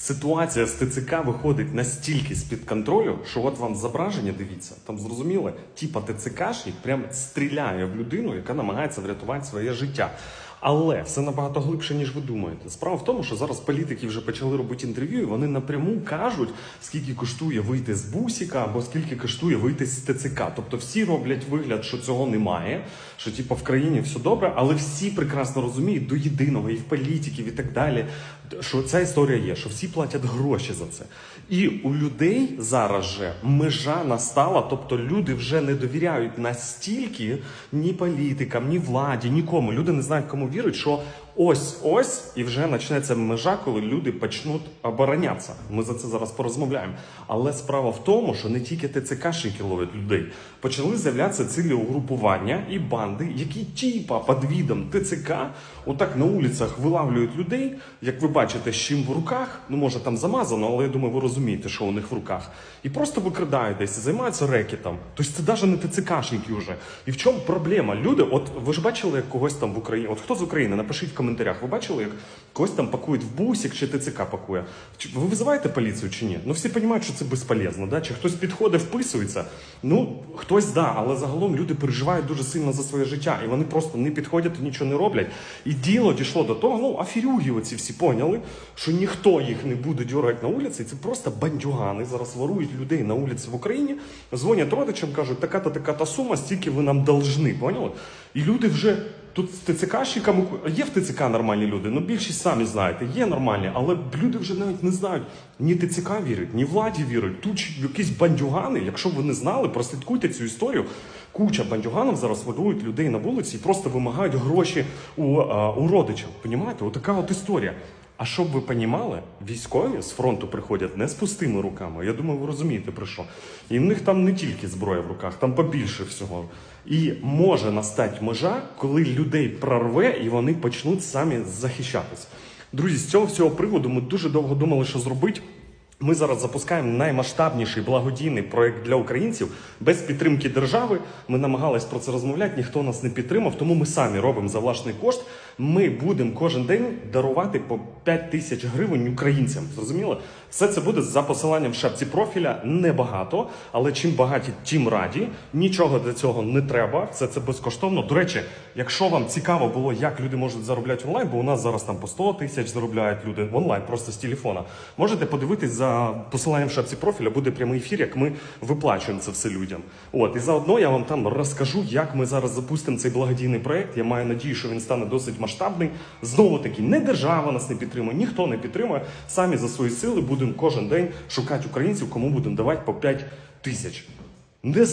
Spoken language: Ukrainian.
Ситуація з ТЦК виходить настільки з-під контролю, що от вам зображення, дивіться, там зрозуміло, типа ТЦКшник прям стріляє в людину, яка намагається врятувати своє життя. Але все набагато глибше, ніж ви думаєте. Справа в тому, що зараз політики вже почали робити інтерв'ю, і вони напряму кажуть, скільки коштує вийти з бусіка або скільки коштує вийти з ТЦК. Тобто всі роблять вигляд, що цього немає, що типу в країні все добре, але всі прекрасно розуміють до єдиного і в політиків, і так далі, що ця історія є, що всі платять гроші за це. І у людей зараз же межа настала, тобто люди вже не довіряють настільки ні політикам, ні владі, нікому. Люди не знають, кому вірить, що ось ось і вже почнеться межа, коли люди почнуть оборонятися. Ми за це зараз порозмовляємо. Але справа в тому, що не тільки ТЦКшники ловлять людей, почали з'являтися цілі угрупування і банди, які типа під відом ТЦК отак на вулицях вилавлюють людей, як ви бачите, з чим в руках. Ну може там замазано, але я думаю, ви розумієте, що у них в руках. І просто викрадають десь, займаються рекетом. Тобто це навіть не ТЦКшники вже. І в чому проблема? Люди, от ви ж бачили, як когось там в Україні, от хто з України, напишіть в коментарях, ви бачили, як когось там пакують в бусик чи ТЦК пакує. Ви визиваєте поліцію чи ні? Ну всі розуміють, що це безполезно, да? Чи хтось підходить, вписується. Ну, хтось да, але загалом люди переживають дуже сильно за своє життя, і вони просто не підходять і нічого не роблять. І діло дійшло до того, ну, аферюги оці всі поняли, що ніхто їх не буде дергати на вулиці, це просто бандюгани. Зараз ворують людей на вулиці в Україні, дзвонять родичам, кажуть, така-то, така-то сума, стільки ви нам должны, поняли? І люди вже тут з ТЦКщиками, є в ТЦК нормальні люди, ну більшість самі знаєте, є нормальні, але люди вже навіть не знають, ні ТЦК вірить, ні владі вірить. Тут якісь бандюгани, якщо ви не знали, прослідкуйте цю історію. Куча бандюганів зараз ворують людей на вулиці і просто вимагають гроші у, а, у родичів. Понімаєте? Отака от історія. А щоб ви понімали, військові з фронту приходять не з пустими руками. Я думаю, ви розумієте про що. І в них там не тільки зброя в руках, там побільше всього. І може настати межа, коли людей прорве і вони почнуть самі захищатись. Друзі, з цього всього приводу ми дуже довго думали, що зробити. Ми зараз запускаємо наймасштабніший благодійний проект для українців без підтримки держави. Ми намагались про це розмовляти, ніхто нас не підтримав, тому ми самі робимо за власний кошт. Ми будемо кожен день дарувати по 5 тисяч гривень українцям. Зрозуміло? Все це буде за посиланням в шапці профіля. Небагато, але чим багаті, тим раді. Нічого для цього не треба. Все це безкоштовно. До речі, якщо вам цікаво було, як люди можуть заробляти онлайн, бо у нас зараз там по 100 тисяч заробляють люди онлайн, просто з телефона. Можете подивитись за посиланням в шапці профіля, буде прямий ефір, як ми виплачуємо це все людям. От і заодно я вам там розкажу, як ми зараз запустимо цей благодійний проект. Я маю надію, що він стане досить масштабний. Знову таки, не держава нас не підтримує, ніхто не підтримує. Самі за свої сили будемо кожен день шукати українців, кому будемо давати по 5 тисяч. Не